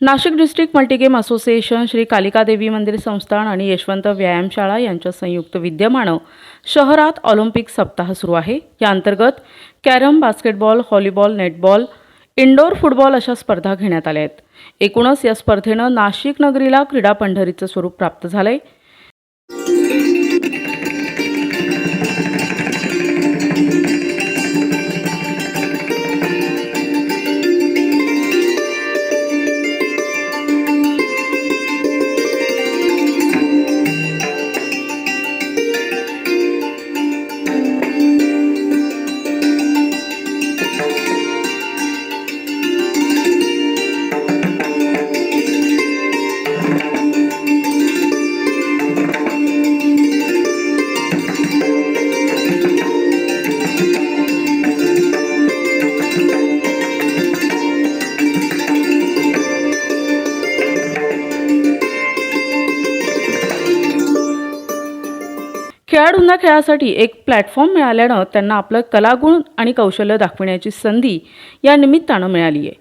Nashik district multigame association Shri Kalikadevi मंदिर संस्थान आणि यशवंत व्यायामशाळा यांच्या संयुक्त विद्यमानं शहरात ऑलिम्पिक सप्ताह सुरू आहे. या अंतर्गत carrom basketball volleyball netball indoor football अशा स्पर्धा घेण्यात आल्या आहेत. एकूणच या स्पर्धेनं नाशिक नगरीला क्रीडा पंढरीचं स्वरूप प्राप्त झालं आहे खेळाडूंना खेळासाठी एक प्लॅटफॉर्म मिळाल्यानं त्यांना आपलं कलागुण आणि कौशल्य दाखविण्याची संधी या निमित्तानं मिळाली आहे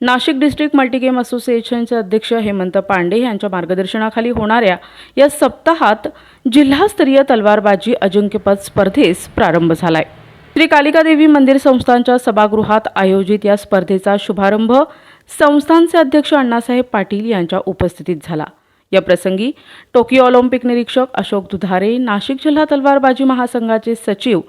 नाशिक डिस्ट्रिक्ट मल्टीगेम असोसिएशनचे अध्यक्ष हेमंत पांडे यांच्या मार्गदर्शनाखाली होणाऱ्या या सप्ताहात जिल्हास्तरीय तलवारबाजी अजिंक्यपद स्पर्धेस प्रारंभ झालाय. श्री कालिका देवी मंदिर संस्थांच्या सभागृहात आयोजित या स्पर्धेचा शुभारंभ संस्थांचे अध्यक्ष अण्णासाहेब पाटील यांच्या उपस्थितीत झाला. या प्रसंगी टोकियो ऑलिम्पिक निरीक्षक अशोक दुधारे नाशिक जिल्हा तलवारबाजी महासंघाचे सचिव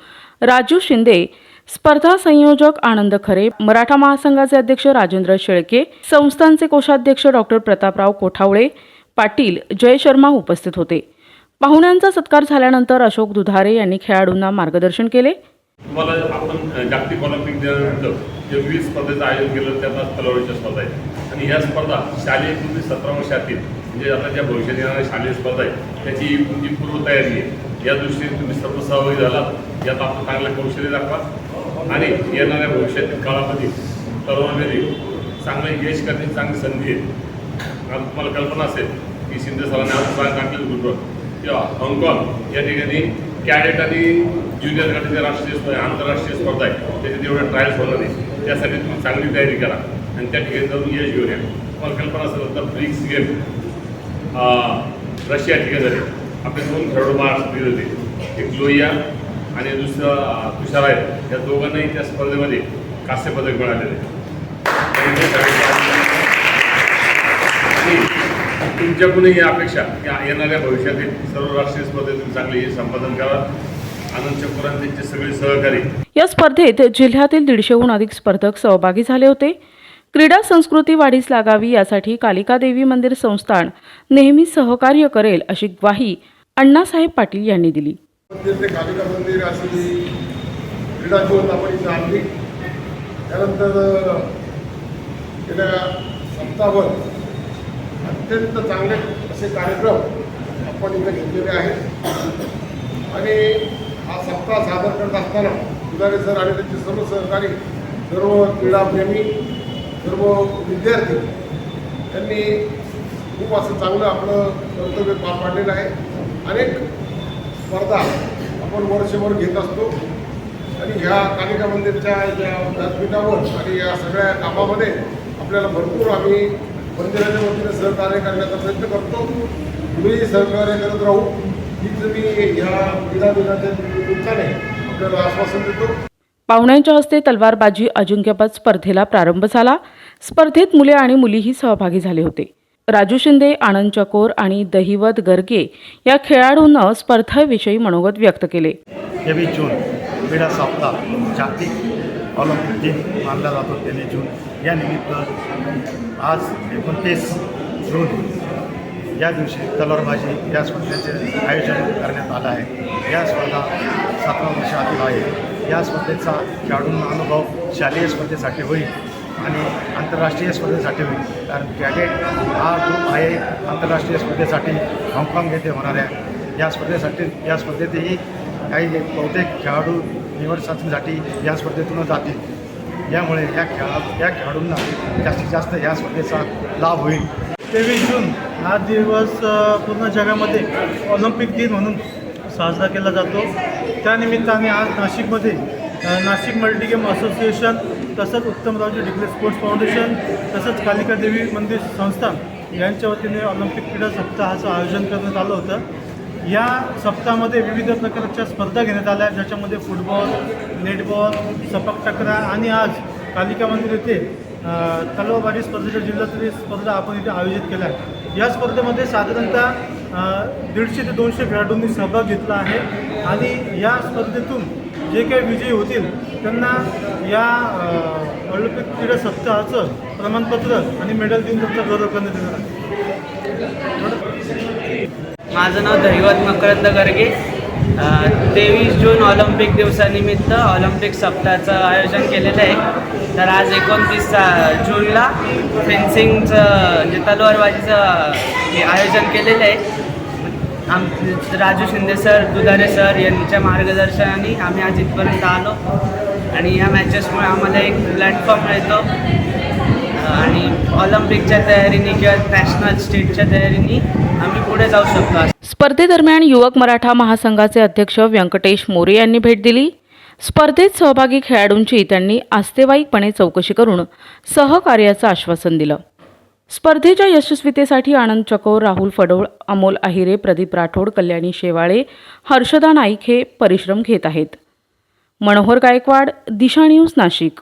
राजू शिंदे स्पर्धा संयोजक आनंद खरे मराठा महासंघाचे अध्यक्ष राजेंद्र शेळके संस्थांचे कोषाध्यक्ष डॉक्टर प्रतापराव कोठावळे पाटील जय शर्मा उपस्थित होते. पाहुण्यांचा सत्कार झाल्यानंतर अशोक दुधारे यांनी खेळाडूंना मार्गदर्शन केले. तुम्हाला आपण जागतिक ऑलिम्पिक दिनानंतर जे विविध स्पर्धेचं आयोजन केलं त्यांना तलवारीच्या स्पर्धा आहेत. आणि या स्पर्धा शालेय पूर्वी सतरा वर्षातील म्हणजे आता ज्या भविष्यात येणाऱ्या शालेय स्पर्धा आहे त्याची तुमची पूर्वतयारी आहे. या दृष्टीने तुम्ही सर्व सहभागी झालात. यात आपलं चांगलं कौशल्य दाखवा. आणि येणाऱ्या भविष्यातील काळामध्ये तलवारमध्ये चांगलं यश करण्याची चांगली संधी आहे. तुम्हाला कल्पना असेल की शिंदे सरांनी आज सांग टाकलेलं गुरुवर किंवा हाँगकाँग या ठिकाणी कॅडेट आणि ज्युनियर गटाच्या राष्ट्रीय स्पर्धा आंतरराष्ट्रीय स्पर्धा आहे. त्याच्यात एवढ्या ट्रायल्स होणार नाही. त्यासाठी तुम्ही चांगली तयारी करा. आणि त्या ठिकाणी जाऊन यश घेऊन या. तुम्हाला कल्पना असेल तर ब्रिक्स गेम. रशिया ठिकाणी झाले आपले दोन खेळाडू महाराष्ट्र होते एक लोहिया आणि दुसरा तुषार आहे या दोघांनाही त्या स्पर्धेमध्ये कांस्य पदक मिळालेले आणि तुमच्याकडूनही ही अपेक्षा की येणाऱ्या भविष्यातील सर्व राष्ट्रीय स्पर्धेतून चांगले हे संपादन करा. आनंद त्यांचे सगळे सहकारी. या स्पर्धेत जिल्ह्यातील दीडशेहून अधिक स्पर्धक सहभागी झाले होते. क्रीडा संस्कृती वाढीस लागावी यासाठी कालिका देवी मंदिर संस्थान नेहमी सहकार्य करेल अशी ग्वाही अण्णासाहेब पाटील यांनी दिली. कालिका मंदिर अशी क्रीडा त्यानंतर गेल्या सप्ताहभर अत्यंत चांगले असे कार्यक्रम आपण इथे घेतलेले आहेत. आणि हा सप्ताह सादर करत असताना दुधारे सर आणि त्यांचे सर्व सहकारी सर्व क्रीडाप्रेमी सर्व विद्यार्थी त्यांनी खूप असं चांगलं आपलं कर्तव्य पार पाडलेलं आहे. अनेक स्पर्धा आपण वर्षभर घेत असतो. आणि ह्या कालिका मंदिरच्या ज्या व्यासपीठावर आणि या सगळ्या कामामध्ये आपल्याला भरपूर आम्ही मंदिराच्या वतीने सहकार्य करण्याचा प्रयत्न करतो. तुम्ही सहकार्य करत राहू. हीच मी ह्या विधान दिनाच्या निमित्ताने आपल्याला आश्वासन देतो. पाहुण्यांच्या हस्ते तलवारबाजी अजिंक्यपद स्पर्धेला प्रारंभ झाला. स्पर्धेत मुले आणि मुलीही सहभागी झाले होते. राजू शिंदे आनंद चकोर आणि दहिवत गर्गे या खेळाडूंना स्पर्धेविषयी मनोगत व्यक्त केले. तेवीस जून क्रीडा सप्ताह जागतिक ऑलिम्पिक दिन मानला जातो तेवीस जून. या निमित्त आज एकोणतीस जून या दिवशी तलवारबाजी या स्पर्धेचे आयोजन करण्यात आलं आहे. या स्पर्धा सतरा वर्षातील आहे. या स्पर्धेचा खेळाडूंना अनुभव शालेय स्पर्धेसाठी होईल आणि आंतरराष्ट्रीय स्पर्धेसाठी होईल. कारण कॅडेट हा ग्रुप आहे आंतरराष्ट्रीय स्पर्धेसाठी हाँगकाँग येथे होणाऱ्या या स्पर्धेसाठी या स्पर्धेतही काही बहुतेक खेळाडू निवड चाचणीसाठी या स्पर्धेतूनच जातील. यामुळे या खेळा या खेळाडूंना जास्तीत जास्त या स्पर्धेचा लाभ होईल. तेवीस जून हा दिवस पूर्ण जगामध्ये ऑलिम्पिक दिन म्हणून साजरा केला जातो. त्यानिमित्ताने आज नाशिकमध्ये नाशिक नाशिक मल्टीगेम असोसिएशन तसंच उत्तमरावजी डिग्री स्पोर्ट्स फाउंडेशन तसंच कालिका देवी मंदिर संस्थान यांच्या वतीने ऑलिम्पिक क्रीडा सप्ताहाचं आयोजन करण्यात आलं होतं. या सप्ताहामध्ये विविध प्रकारच्या स्पर्धा घेण्यात आल्या ज्याच्यामध्ये फुटबॉल नेटबॉल सपक टकरा आणि आज कालिका मंदिर येथे अ, तलवारबाजी स्पर्धेच्या जिल्ह्यातील स्पर्धा आपण इथे आयोजित केल्या. आहे या स्पर्धेमध्ये साधारणतः दीडशे ते दोनशे खेळाडूंनी सहभाग घेतला आहे. आणि या स्पर्धेतून जे काही विजयी होतील त्यांना या ऑलिम्पिक क्रीडा सप्ताहाचं प्रमाणपत्र आणि मेडल देऊन त्यांचा गौरव करण्यात येणार आहे. माझं नाव दैवत मकरंद गर्गे. तेवीस जून ऑलिम्पिक दिवसानिमित्त ऑलिम्पिक सप्ताहाचं आयोजन केलेलं आहे. तर आज एकोणतीस जूनला फेन्सिंगचं म्हणजे तलवारबाजीचं हे आयोजन केलेलं आहे. आम राजू शिंदे सर दुधारे सर यांच्या मार्गदर्शनाने आम्ही आज इथपर्यंत आलो. आणि या मॅचेसमुळे आम्हाला एक प्लॅटफॉर्म मिळतो. आणि ऑलिम्पिकच्या तयारीने किंवा नॅशनल स्टेटच्या तयारीने आम्ही पुढे जाऊ शकतो स्पर्धेदरम्यान युवक मराठा महासंघाचे अध्यक्ष व्यंकटेश मोरे यांनी भेट दिली. स्पर्धेत सहभागी खेळाडूंची त्यांनी आस्तेवाईकपणे चौकशी करून सहकार्याचं आश्वासन दिलं. स्पर्धेच्या यशस्वीतेसाठी आनंद चकोर राहुल फडोळ अमोल अहिरे प्रदीप राठोड कल्याणी शेवाळे हर्षदा नाईक हे परिश्रम घेत आहेत. मनोहर गायकवाड दिशा न्यूज नाशिक.